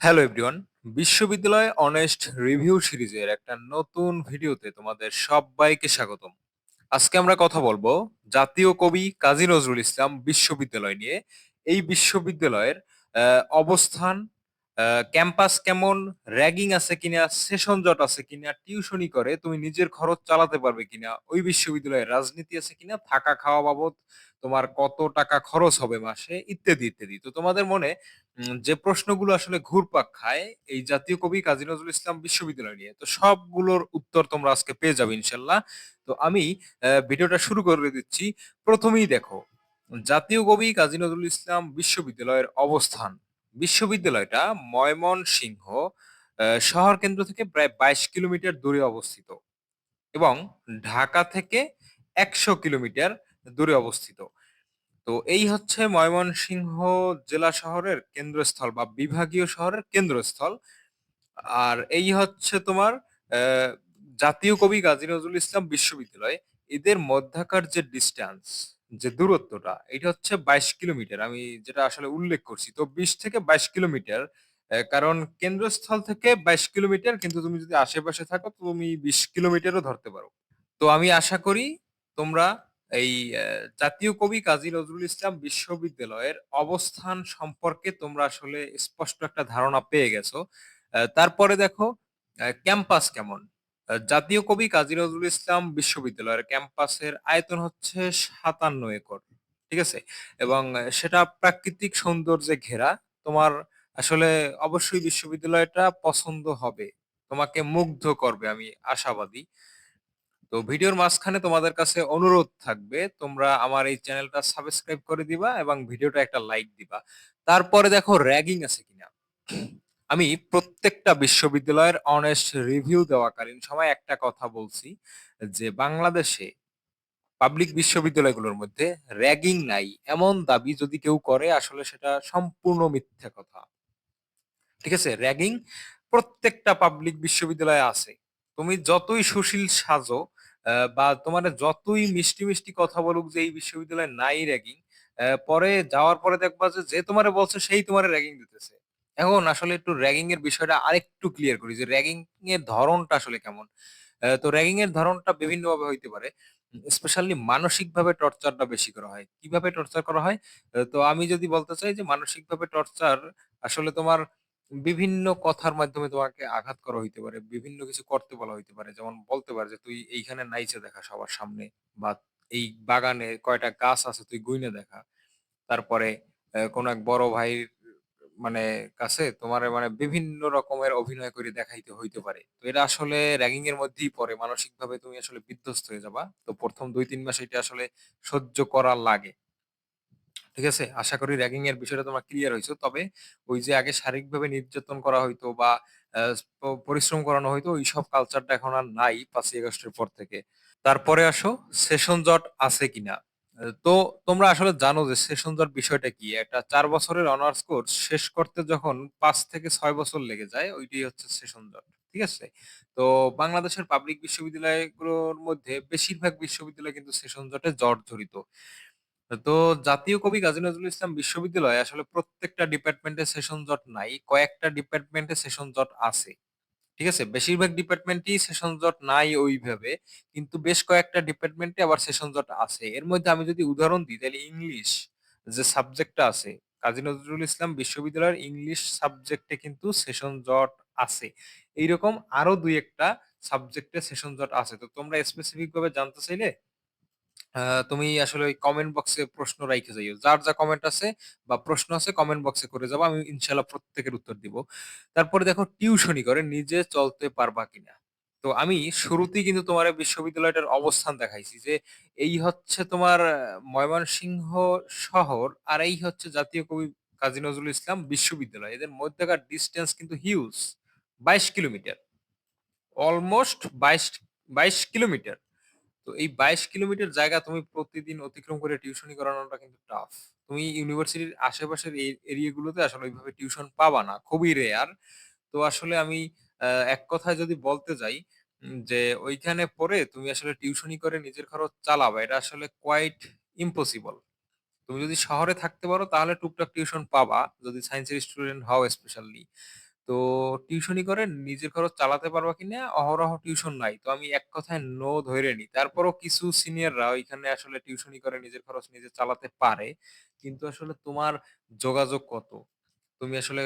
Hello everyone বিশ্ববিদ্যালয় honest review সিরিজের একটা নতুন ভিডিওতে তোমাদের সবাইকে স্বাগতম। আজকে আমরা কথা বলব জাতীয় কবি কাজী নজরুল ইসলাম বিশ্ববিদ্যালয় নিয়ে। এই বিশ্ববিদ্যালয়ের অবস্থান ক্যাম্পাস কেমন র্যাগিং আছে কিনা সেশন জট আছে কিনা টিউশনি করে, তুমি নিজের খরচ চালাতে পারবে কিনা, ওই বিশ্ববিদ্যালয়ে রাজনীতি আছে কিনা, থাকা খাওয়া বাবদ তোমার কত টাকা খরচ হবে মাসে, ইত্যাদি ইত্যাদি। তো তোমাদের মনে যে প্রশ্নগুলো আসলে ঘুরপাক খায়, এই জাতীয় কবি কাজী নজরুল ইসলাম বিশ্ববিদ্যালয় নিয়ে, তো সবগুলোর উত্তর তোমরা আজকে পেয়ে যাবে ইনশাল্লাহ। তো আমি ভিডিওটা শুরু করে দিচ্ছি। প্রথমেই দেখো, জাতীয় কবি কাজী নজরুল ইসলাম বিশ্ববিদ্যালয়ের অবস্থান। বিশ্ববিদ্যালয়টা ময়মনসিংহ আহ, শহর কেন্দ্র থেকে প্রায় বাইশ কিলোমিটার দূরে অবস্থিত এবং ঢাকা থেকে একশো কিলোমিটার দূরে অবস্থিত। তো এই হচ্ছে ময়মনসিংহ জেলা শহরের কেন্দ্রস্থল বা বিভাগীয় শহরের কেন্দ্রস্থল। আর এই হচ্ছে তোমার আহ, জাতীয় কবি কাজী নজরুল ইসলাম বিশ্ববিদ্যালয়। এদের মধ্যাকার যে ডিস্টেন্স যে দূরত্বটা এটা হচ্ছে বাইশ কিলোমিটার। আমি যেটা আসলে উল্লেখ করছি তো বিশ থেকে বাইশ কিলোমিটার আহ, কারণ কেন্দ্রস্থল থেকে বাইশ কিলোমিটার কিন্তু তুমি যদি আশেপাশে থাকো তুমি বিশ কিলোমিটারও ধরতে পারো। তো আমি আশা করি তোমরা এই আহ, জাতীয় কবি কাজী নজরুল ইসলাম বিশ্ববিদ্যালয়ের অবস্থান সম্পর্কে তোমরা আসলে স্পষ্ট একটা ধারণা পেয়ে গেছো। আহ, তারপরে দেখো ক্যাম্পাস কেমন? জাতীয় কবি কাজী নজরুল ইসলাম বিশ্ববিদ্যালয়ের ক্যাম্পাসের আয়তন হচ্ছে সাতান্ন একর, ঠিক আছে? এবং সেটা প্রাকৃতিক সৌন্দর্যে ঘেরা। তোমার আসলে অবশ্যই বিশ্ববিদ্যালয়টা পছন্দ হবে। তোমাকে মুগ্ধ করবে, আমি আশাবাদী। তো ভিডিওর মাঝখানে তোমাদের কাছে অনুরোধ থাকবে, তোমরা আমার এই চ্যানেলটা সাবস্ক্রাইব করে দিবা এবং ভিডিওটা একটা লাইক দিবা। তারপরে দেখো, র্যাগিং আছে কিনা? আমি প্রত্যেকটা বিশ্ববিদ্যালয়ের অনেস্ট রিভিউ দেওয়াকালীন সময় একটা কথা বলছি যে বাংলাদেশে পাবলিক বিশ্ববিদ্যালয়গুলোর মধ্যে র্যাগিং নাই। এমন দাবি যদি কেউ করে, আসলে সেটা সম্পূর্ণ মিথ্যা কথা। ঠিক আছে? র্যাগিং প্রত্যেকটা পাবলিক বিশ্ববিদ্যালয়ে আছে। তুমি যতই সুশীল সাজো বা তোমার যতই মিষ্টি মিষ্টি কথা বলুক যে এই বিশ্ববিদ্যালয়ে নাই র্যাগিং পরে যাওয়ার পরে দেখবা যে তোমারে বলছে, সেই তোমারে র্যাগিং দিতেছে। এখন আসলে একটু র্যাগিং এর বিষয়টা আরেকটু ক্লিয়ার করি যে র্যাগিং এর ধরনটা আসলে কেমন আহ, তো র্যাগিং এর ধরনটা বিভিন্ন ভাবে হইতে পারে স্পেশালি মানসিক ভাবে টর্চারটা বেশি করা হয় কীভাবে টর্চার করা হয় আহ, তো আমি যদি বলতে চাই যে মানসিক ভাবে টর্চার আসলে তোমার বিভিন্ন কথার মাধ্যমে তোমাকে আঘাত করা হইতে পারে। বিভিন্ন কিছু করতে বলা হইতে পারে। যেমন বলতে পারে যে, "তুই এইখানে নাইচে দেখা সবার সামনে" বা "এই বাগানে কয়টা গাছ আছে তুই গুইনে দেখা।" তারপরে অ্যা কোনো এক বড় ভাইর মানে কাছে তোমার মানে বিভিন্ন রকমের অভিনয় করে দেখাইতে হইতে পারে। তো এটা আসলে র‍্যাগিং এর মধ্যেই পড়ে। মানসিকভাবে তুমি আসলে বিধ্বস্ত হয়ে যাবা। তো ১ম ২-৩ মাস এটা আসলে সহ্য করা লাগে। ঠিক আছে? আশা করি র‍্যাগিং এর বিষয়টা তোমরা ক্লিয়ার হইছো। তবে ওই যে আগে শারীরিকভাবে নির্যাতন করা হইতো বা আ প, পরিশ্রম করানো হইতো ওইসব কালচারটা এখন আর নাই ৫ই আগস্টের পর থেকে। তারপরে আসো সেশন জট আছে কিনা? তো তোমরা আসলে জানো যে সেশন বিষয়টা কি? একটা চার বছরের অনার্স কোর্স শেষ করতে যখন পাঁচ থেকে ছয় বছর লেগে যায়, ওইটাই হচ্ছে সেশন। ঠিক আছে? তো বাংলাদেশের পাবলিক বিশ্ববিদ্যালয়গুলোর মধ্যে বেশিরভাগ বিশ্ববিদ্যালয় কিন্তু সেশন জটে জর্জরিত। তো জাতীয় কবি কাজী নজরুল ইসলাম বিশ্ববিদ্যালয়ে আসলে প্রত্যেকটা ডিপার্টমেন্টে সেশন জট নাই। কয়েকটা ডিপার্টমেন্টে সেশন জট আছে। ঠিক আছে? বেশিরভাগ ডিপার্টমেন্টই সেশন জট নাই ওইভাবে। কিন্তু বেশ কয়েকটা ডিপার্টমেন্টে আবার সেশন জট আছে। এর মধ্যে আমি যদি উদাহরণ দিই তাহলে ইংলিশ যে সাবজেক্টটা আছে, কাজী নজরুল ইসলাম বিশ্ববিদ্যালয়ের ইংলিশ সাবজেক্টে কিন্তু সেশন জট আছে। এইরকম আরও দুই একটা সাবজেক্টে সেশন জট আছে। তো তোমরা স্পেসিফিক ভাবে জানতে চাইলে আ, তুমি আসলে ওই কমেন্ট বক্সে প্রশ্ন রাইখে যাইও। যার যা কমেন্ট আছে বা প্রশ্ন আছে কমেন্ট বক্সে করে যাবা। আমি ইনশাআল্লাহ প্রত্যেকের উত্তর দিব। তারপরে দেখো টিউশনি করে, নিজে চলতে পারবা কিনা? তো আমি শুরুতেই কিন্তু তোমার বিশ্ববিদ্যালয়টার অবস্থান দেখাইছি যে, এই হচ্ছে তোমার ময়মনসিংহ শহর আর এই হচ্ছে জাতীয় কবি কাজী নজরুল ইসলাম বিশ্ববিদ্যালয়। এদের মধ্যেকার ডিস্টেন্স কিন্তু হিউজ ২২ কিলোমিটার। Almost ২২ ২২ kilometre. তো এই ২২ কিলোমিটার জায়গা তুমি প্রতিদিন অতিক্রম করে টিউশনি করানোটা কিন্তু টাফ। তুমি ইউনিভার্সিটির আশেপাশের এই এরিয়া গুলোতে আসলে ওইভাবে টিউশন পাবা না। খুবই রেয়ার। তো আসলে আমি, আ, এক কথায় যদি বলতে যাই যে ওইখানে পড়ে তুমি আসলে টিউশনি করে নিজের খরচ চালাবা। এটা আসলে কোয়াইট ইম্পসিবল। তুমি যদি শহরে থাকতে পারো তাহলে টুকটাক টিউশন পাবা। যদি সায়েন্সের স্টুডেন্ট হও স্পেশালি। তো টিউশনি করে নিজের খরচ চালাতে পারবা কিনা? অহরহ টিউশন নাই। তো আমি এক কথায় নো ধরে নিই। তারপরও কিছু সিনিয়ররা ওইখানে আসলে টিউশনি করে, নিজের খরচ নিজে চালাতে পারে। কিন্তু আসলে তোমার যোগাযোগ কত? তুমি আসলে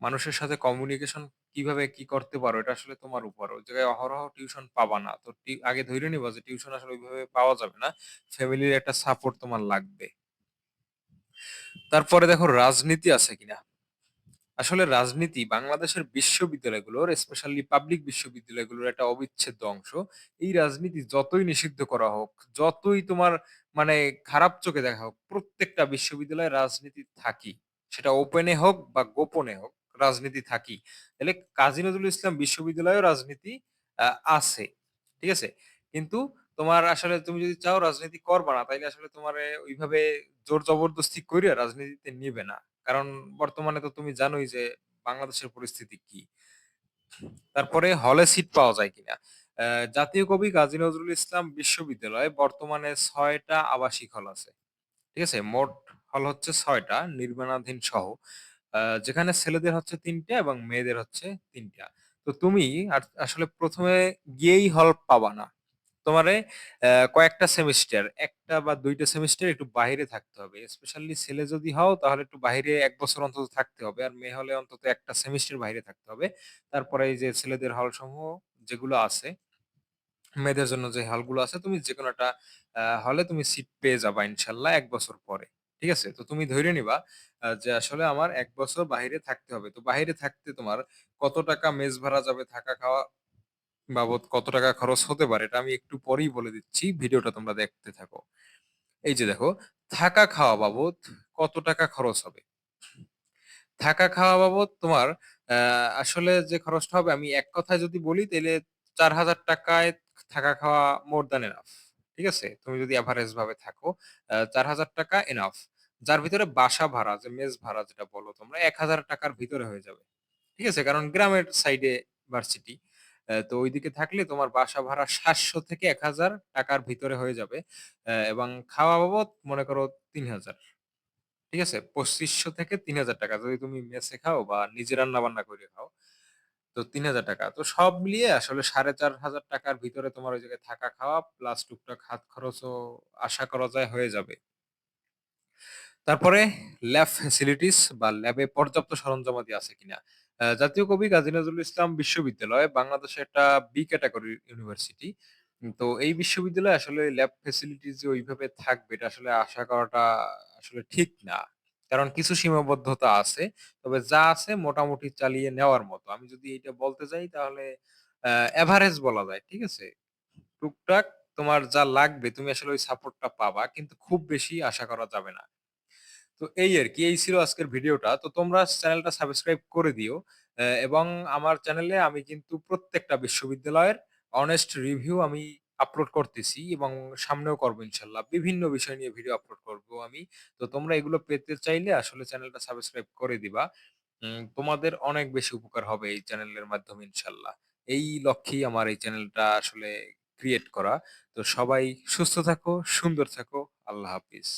মানুষের সাথে কমিউনিকেশন কীভাবে কি করতে পারো এটা আসলে তোমার উপর। ওই জায়গায় অহরহ টিউশন পাবা না। তো আগে ধরে নিবা যে টিউশন আসলে ওইভাবে পাওয়া যাবে না। ফ্যামিলির একটা সাপোর্ট তোমার লাগবে। তারপরে দেখো রাজনীতি আছে কিনা? আসলে রাজনীতি বাংলাদেশের বিশ্ববিদ্যালয়গুলোর স্পেশালি পাবলিক বিশ্ববিদ্যালয়গুলোর একটা অবিচ্ছেদ্য অংশ। এই রাজনীতি যতই নিষিদ্ধ করা হোক, যতই তোমার মানে খারাপ চোখে দেখা হোক, প্রত্যেকটা বিশ্ববিদ্যালয়ে রাজনীতি থাকি। সেটা ওপেনে হোক বা গোপনে হোক, রাজনীতি থাকি। তাহলে কাজী নজরুল ইসলাম বিশ্ববিদ্যালয়েও রাজনীতি আ আছে। ঠিক আছে? কিন্তু তোমার আসলে তুমি যদি চাও রাজনীতি করবা না, তাইলে আসলে তোমার ওইভাবে জোর জবরদস্তি কইরা রাজনীতিতে নিবে না। কারণ বর্তমানে তো তুমি জানোই যে বাংলাদেশের পরিস্থিতি কি। তারপরে হলে সিট পাওয়া যায় কিনা? অ্যা জাতীয় কবি কাজী নজরুল ইসলাম বিশ্ববিদ্যালয়ে বর্তমানে ছয়টা আবাসিক হল আছে। ঠিক আছে? মোট হল হচ্ছে ছয়টা নির্মাণাধীন সহ। আ যেখানে ছেলেদের হচ্ছে তিনটা এবং মেয়েদের হচ্ছে তিনটা তো তুমি আর আসলে প্রথমে গিয়েই হল পাবা না। তোমারে কয়েকটা সেমিস্টার একটা বা দুইটা সেমিস্টার একটু বাহিরে থাকতে হবে। স্পেশালি ছেলে যদি হও তাহলে একটু বাহিরে এক বছর অন্তত থাকতে হবে। আর মেয়ে হলে অন্তত ১ টা সেমেস্টার বাহিরে থাকতে হবে। তারপরে এই যে ছেলেদের হলসমূহ যেগুলো আছে, মেয়েদের জন্য যে হলগুলো আছে তুমি যেকোনো একটা আ হলে তুমি সিট পেয়ে যাবা ইনশাল্লাহ এক বছর পরে। ঠিক আছে? তো তুমি ধইরে নিবা যে আসলে আমার এক বছর বাহিরে থাকতে হবে। তো বাহিরে থাকতে তোমার কত টাকা মেস ভাড়া যাবে, থাকা খাওয়া বাবদ কত টাকা খরচ হতে পারে এটা আমি একটু পরেই বলে দিচ্ছি। ভিডিওটা তোমরা দেখতে থাকো। এই যে দেখো, থাকা খাওয়া বাবদ কত টাকা খরচ হবে? থাকা খাওয়া বাবদ তোমার আসলে যে খরচটা হবে আমি এক কথায় যদি বলি তাহলে চার হাজার টাকায় থাকা খাওয়া মোর দ্যান এনাফ। ঠিক আছে? তুমি যদি এভারেজ ভাবে থাকো, চার হাজার টাকা এনাফ। যার ভিতরে বাসা ভাড়া যে মেস ভাড়া যেটা বলো তোমরা এক হাজার টাকার ভিতরে হয়ে যাবে। ঠিক আছে? কারণ গ্রামের সাইডে ভার্সিটি। অ্যা তো ঐদিকে থাকলে তোমার বাসা ভাড়া ৳৭০০ থেকে ৳১,০০০ র ভিতরে হয়ে যাবে। এবং খাওয়া বাবদ মনে করো ৩,০০০। ঠিক আছে? ৳২৫০০ থেকে ৳৩,০০০ যদি তুমি মেসে খাও বা নিজে রান্না-বান্না করে খাও, তো ৳৩,০০০ তো সব মিলিয়ে আসলে ৳৫,৫০০ র ভিতরে তোমার ওই জায়গায় থাকা খাওয়া প্লাস টুকটাক হাত খরচও আশা করা যায় হয়ে যাবে। তারপরে ল্যাব ফ্যাসিলিটিস বা ল্যাবে পর্যাপ্ত সরঞ্জামাদি আছে কিনা? জাতীয় কবি কাজী নজরুল ইসলাম বিশ্ববিদ্যালয় বাংলাদেশের একটা বি ক্যাটেগরির ইউনিভার্সিটি। তো এই বিশ্ববিদ্যালয়ে আসলে ল্যাব ফ্যাসিলিটিস যে ওইভাবে থাকবে, এটা আসলে আশা করাটা আসলে ঠিক না। কারণ কিছু সীমাবদ্ধতা আছে। তবে যা আছে মোটামুটি চালিয়ে নেওয়ার মতো। আমি যদি এটা বলতে যাই, তাহলে এভারেজ বলা যায়। ঠিক আছে? টুকটাক তোমার যা লাগবে, তুমি আসলে ওই সাপোর্টটা পাবা। কিন্তু খুব বেশি আশা করা যাবে না। তো এই আর কি এই ছিল আজকের ভিডিওটা। তো তোমরা চ্যানেলটা সাবস্ক্রাইব করে দিও। এবং আমার চ্যানেলে আমি কিন্তু প্রত্যেকটা বিশ্ববিদ্যালয়ের অনেস্ট রিভিউ আমি আপলোড করতেছি এবং সামনেও করব ইনশাআল্লাহ। বিভিন্ন বিষয় নিয়ে ভিডিও আপলোড করব আমি। তো তোমরা এগুলো পেতে চাইলে আসলে চ্যানেলটা সাবস্ক্রাইব করে দিবা। তোমাদের অনেক বেশি উপকার হবে এই চ্যানেলের মাধ্যমে ইনশাল্লাহ এই লক্ষ্যেই আমার এই চ্যানেলটা আসলে ক্রিয়েট করা। তো সবাই সুস্থ থাকো, সুন্দর থাকো। আল্লাহ হাফিজ।